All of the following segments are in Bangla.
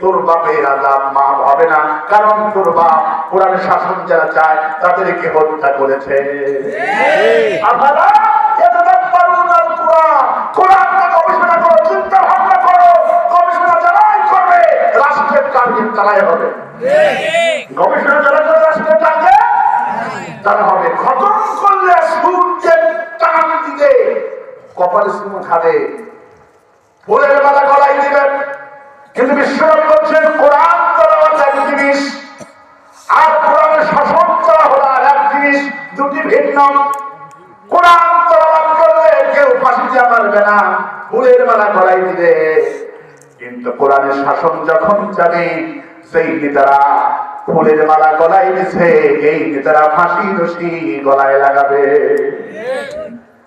তোর বাপের মা হবে না কারণ তোর বাপ কোরআন শাসন যারা চায় তাদেরকে হত্যা করেছে। কোরআন টার্গেট তারাই হবে। গবেষণা যারা করে রাষ্ট্রের টার্গেট তারা হবে। খতম করলে সূর্যের টান দিকে কপালে সুমো খাবে। ফুলের মালা গলায় দিবেন। কিন্তু বিশ্বনবী বলছেন, কোরআন তেলাওয়াত এক জিনিস, আর কোরআনের শাসন করা হলো আর এক জিনিস, দুটি ভিন্ন। কোরআন তেলাওয়াত করলে কেউ ফাঁসি দিয়ে পারবে না, ফুলের মালা গলায় দিবে। কিন্তু কোরআনের শাসন যখন যাবে সেই নেতারা ফুলের মালা গলায় দিছে এই নেতারা ফাঁসি রশি গলায় লাগাবে।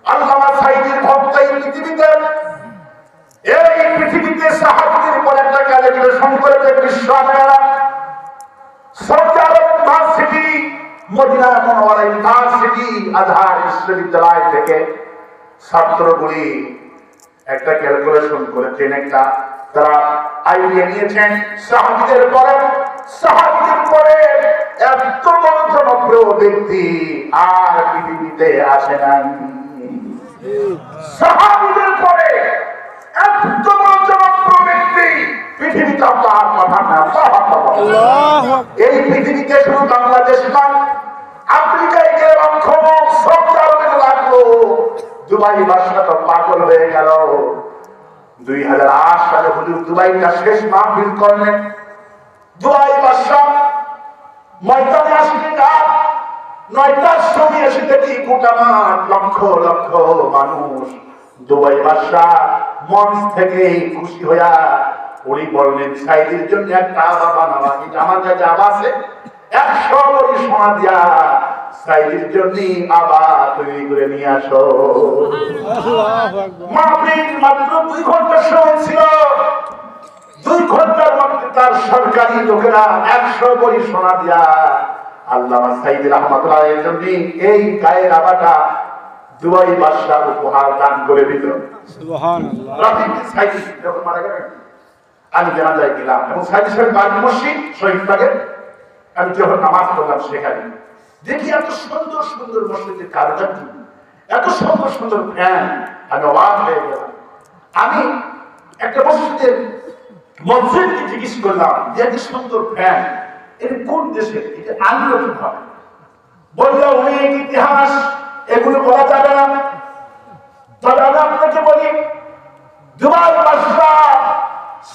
আল্লামা সাইদির ভক্ত পৃথিবীতে, এই পৃথিবীতে সাহায্যের পর একটা ক্যালিকুলেশন করেছে বিশ্ব আমেরা Saudi Arab university Medina Monowara university আধার বিশ্ববিদ্যালয় থেকে ছাত্রগুলি একটা ক্যালকুলেশন করেছেন একটা তারা আইডিয়া নিয়েছেন সাহায্যের পরে সাহায্যের পরে এত বড় জনপ্রিয় ব্যক্তি আর পৃথিবীতে আসে নাই। সাহাবিদের পরে এত বড় জনপ্রিয় ব্যক্তি পৃথিবীতে তার কথা না এই পৃথিবীতে শুধু বাংলাদেশ নয় আফ্রিকায় গেলে লক্ষণ সব কারণে লাগল দুবাই বাসা তো পাগল হয়ে গেল। দুই হাজার আট সালে হুজুর দুবাইটা শেষ মাহফিল করলেন। দুবাই বাসা ময়দানে আসলে নয়টার সময় এসে দেখি গোটা মাঠ, লক্ষ লক্ষ মানুষ। দুবাই বাসা মঞ্চ থেকে খুশি হইয়া উনি বললেন, সাইদের জন্য একটা বানাবা আমার কাছে আছে। একশো কোটি সোনা দিয়া সাইদের জন্য আবা তৈরি করে নিয়ে আসো। মাহফিল মাত্র দুই ঘণ্টার সময় ছিল। দুই ঘণ্টার মধ্যে তার সরকারি লোকেরা একশো সোনা দিয়া আল্লাহ সাইদ রহমতুল্লাহ এর জন্য এই গায়ের আবাটা দুবাই বাদশাহ উপহার দান করে দিল। যখন মারা গেলেন আমি জানাজায় গেলাম এবং সাহেব বাড়ি মসজিদ শহীদ আমি যখন নামাজ পড়লাম সেখানে। দেখি এত সুন্দর সুন্দর মসজিদের কারুকার্য এত সুন্দর সুন্দর ফ্যান। আমি অবাক হয়ে গেলাম। আমি একটা মসজিদের মসজিদকে জিজ্ঞেস করলাম, যে এত সুন্দর ফ্যান, এটা কোন দেশের এটা আনলো কীভাবে বলল অনেক ইতিহাস, এগুলো বলা যাবে না। তবে আমি আপনাকে বলি, দুবার বাদশা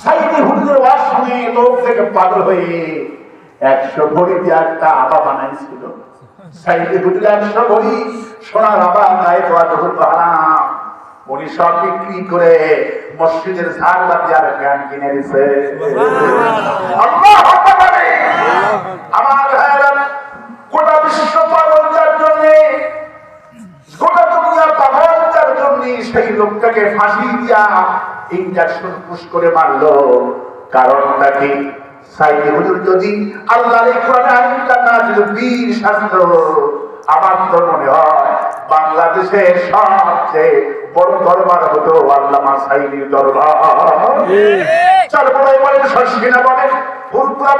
সাইদি হুজুরের ওয়াজ শুনে লোক থেকে পাগল হয়ে একশো ভরি একটা আবা বানাইছিল। হুজুর একশো সোনার আবা গায়ে উনি সব বিক্রি করে মসজিদের আর কিনে দিছে। আমার ভাইয়েরা, গোটা বিশ্ব পাগল যার জন্যে, গোটা দুনিয়ার পাগলটার জন্য সেই লোকটাকে ফাঁসি দিয়া ইঞ্জেকশন পুশ করে মারলো। কারণটা কি? সাইদি হুজুর যদি আল্লাহর এই কোরআনে আইনটা না বীর শাস্ত্র আমার তো মনে হয় বাংলাদেশের সবচেয়ে বড় দরবার হতো আল্লামা সাইদির দরবার। বলেন সসকিনা বলেন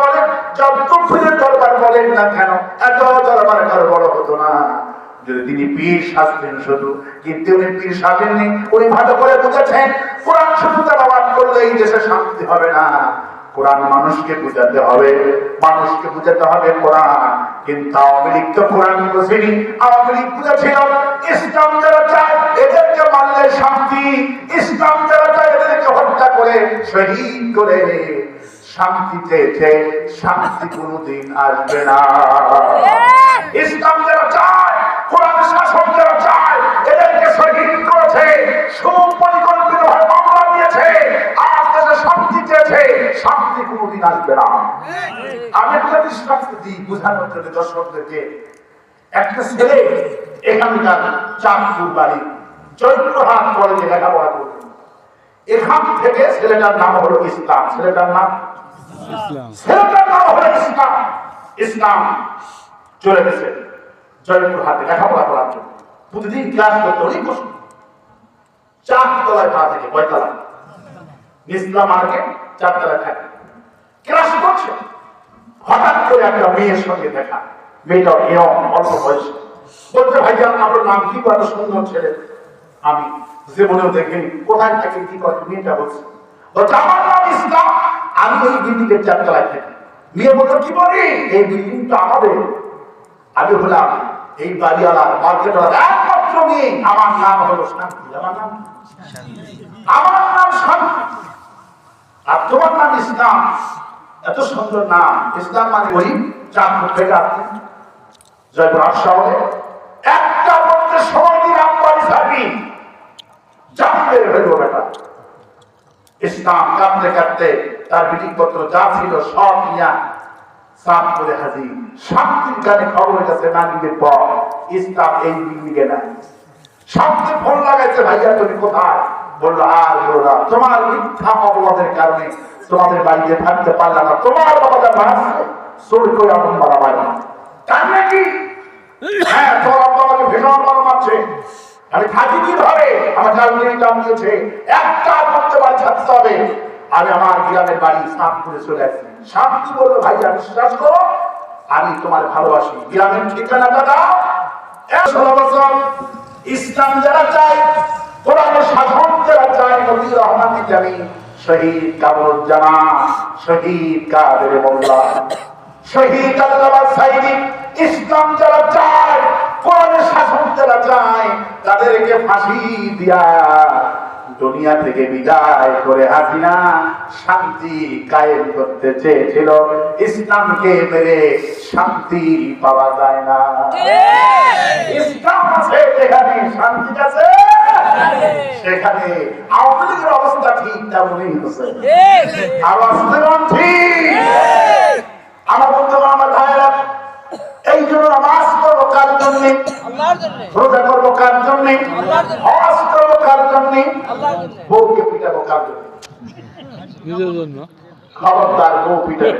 বলেন দরবার বলেন না কেন এত দরবার কারও বড় হতো না। যদি তিনি পীর সাজতেন শুধু কিন্তু উনি পীর সাজেননি উনি ভালো করে বুঝেছেন কোরআন শুধু করলে এই দেশে শান্তি হবে না। কোরআন মানুষকে বুঝাতে হবে মানুষকে বুঝাতে হবে কোরআন। কিন্তু আওয়ামী লীগ তো কোরআন বুঝেনি আওয়ামী লীগ বুঝেছিল ইসলাম যারা চায় এদেরকে মানলে শান্তি ইসলাম যারা চায় এদেরকে হত্যা করে শহীদ করে। শান্তি চেয়েছে শান্তি কোনোদিন আসবে না। ইসলাম যারা চায় কোরআন শাসন যারা চায় এদেরকে শহীদ করেছে সুপরিকল্পিত ভাবে মামলা দিয়েছে আর দেশে শান্তি চেয়েছে শান্তি কোনোদিন আসবে না। আমি একটা দৃষ্টান্ত দিই বোঝানোর জন্য দর্শকদেরকে। একটা ছেলে এখানকার চাঁদপুর বাড়ি চৈত্রহাট কলেজে লেখাপড়া করতেন এখান থেকে ছেলেটার নাম হলো ইসলাম। ছেলেটার নাম? ছেলেটার নাম হলো ইসলাম। ইসলাম চলে গেছে জয়পুর হাতে লেখাপড়া করার জন্য। প্রতিদিন ক্লাস করতে অনেক কষ্ট। চার তলায় ভাড়া থেকে কয়তলা? ইসলাম মার্কে চার তলায় থাকে ক্লাস করছে। হঠাৎ করে একটা মেয়ের সঙ্গে দেখা। মেয়েটা ইয়ং অল্প বয়স। বলছে ভাইয়া আপনার নাম কি? কত সুন্দর ছেলে। আমি জীবনেও দেখিনি। কোথায় থাকে কি করে? মেয়েটা বলছে বলছে আমার নাম ইসলাম। আমি এই বিল্ডিং এর চারতলায় থাকি। মেয়ে বলল কি বলি? এই বিল্ডিংটা আমাদের। আমি হলাম এই বাড়িওয়ালা মার্কেটওয়ালা একমাত্র মেয়ে। আমার নাম হলো শান্তি। আমার নাম আমার নাম শান্তি। আর তোমার নাম ইসলাম। এত সুন্দর নাম। ইসলাম মানে ওই একটা সময় দিন বেটা ইসলাম কাঁদতে কাঁদতে তার যা ছিল সব নিয়া সাফ করে হাজির। কানে খবর না পর ইসলাম এই শান্তি ফোন লাগাইছে, ভাইয়া তুমি কোথায়? বলল, আর তোমার মিথ্যা অপবাদের কারণে তোমাদের বাড়িতে থাকতে পারলাম না। তোমার বাবাটা বাড়ছে চোর করে এমন মারা বাড়ি তাই নাকি? হ্যাঁ তোর আব্বা আমাকে ভীষণ মারা মারছে আমি থাকি কীভাবে আমার চাকরি কাম দিয়েছে। একটা করতে বাড়ি থাকতে হবে। আমি আমার গ্রামের বাড়ি সাপ করে চলে আসছি। শান্তি বলল, ভাই, আমি বিশ্বাস করো? আমি তোমার ভালোবাসি। গ্রামের ঠিকানাটা দাও। ইসলাম যারা চায় কোরআনের শাসন যারা চায় নবী রহমান জানি শহীদ ইসলাম যারা শাসন চায়, তাদেরকে ফাঁসি দিয়া দুনিয়া থেকে বিদায় করে হাসিনা শান্তি কায়েম করতে চেয়েছিল। ইসলামকে মেরে শান্তি পাওয়া যায় না। ইসলাম আছে যেখানে শান্তি আছে সেখানে আওয়ামী লীগের অবস্থা ঠিক তেমনই হচ্ছে আওয়াজ ঠিক। আমার বন্ধু আমার ভাইয়েরা এই জন্য নামাজ করব কার জন্যে? জন্য। রোজা করব কার জন্যে। হজ করব কার জন্যে? আল্লাহর জন্য। বউকে পিটাবো কার জন্যে? নিজের জন্য। খবরদার বউ পিটাবে।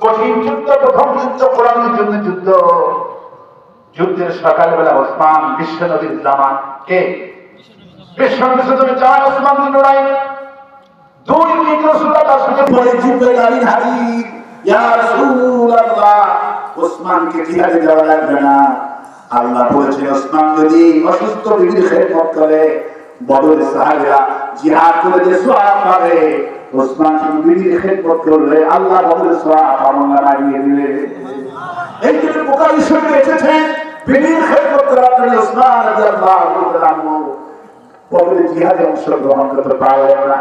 কঠিন যুদ্ধ, প্রথম যুদ্ধ কোরআনের জন্য যুদ্ধ। যুদ্ধের সকালবেলা ওসমান বিশ্ব নদীর জামান কে? আল্লাহ বলেছেন, ওসমান যদি অসুস্থ বিবির করে বদর সাহাবীরা জিহাদ করে যে সওয়াব পাবে, ওসমান বিবির খেদমত করলে আল্লাহ বদর সওয়াব আমলা লাগিয়ে দিবে। এই জন্য বুখারী শরীফে এসেছে বিবির খেদমত করার জন্য ওসমান রাদিয়াল্লাহু তাআলা জিহাদে অংশগ্রহণ করতে পারলেন না।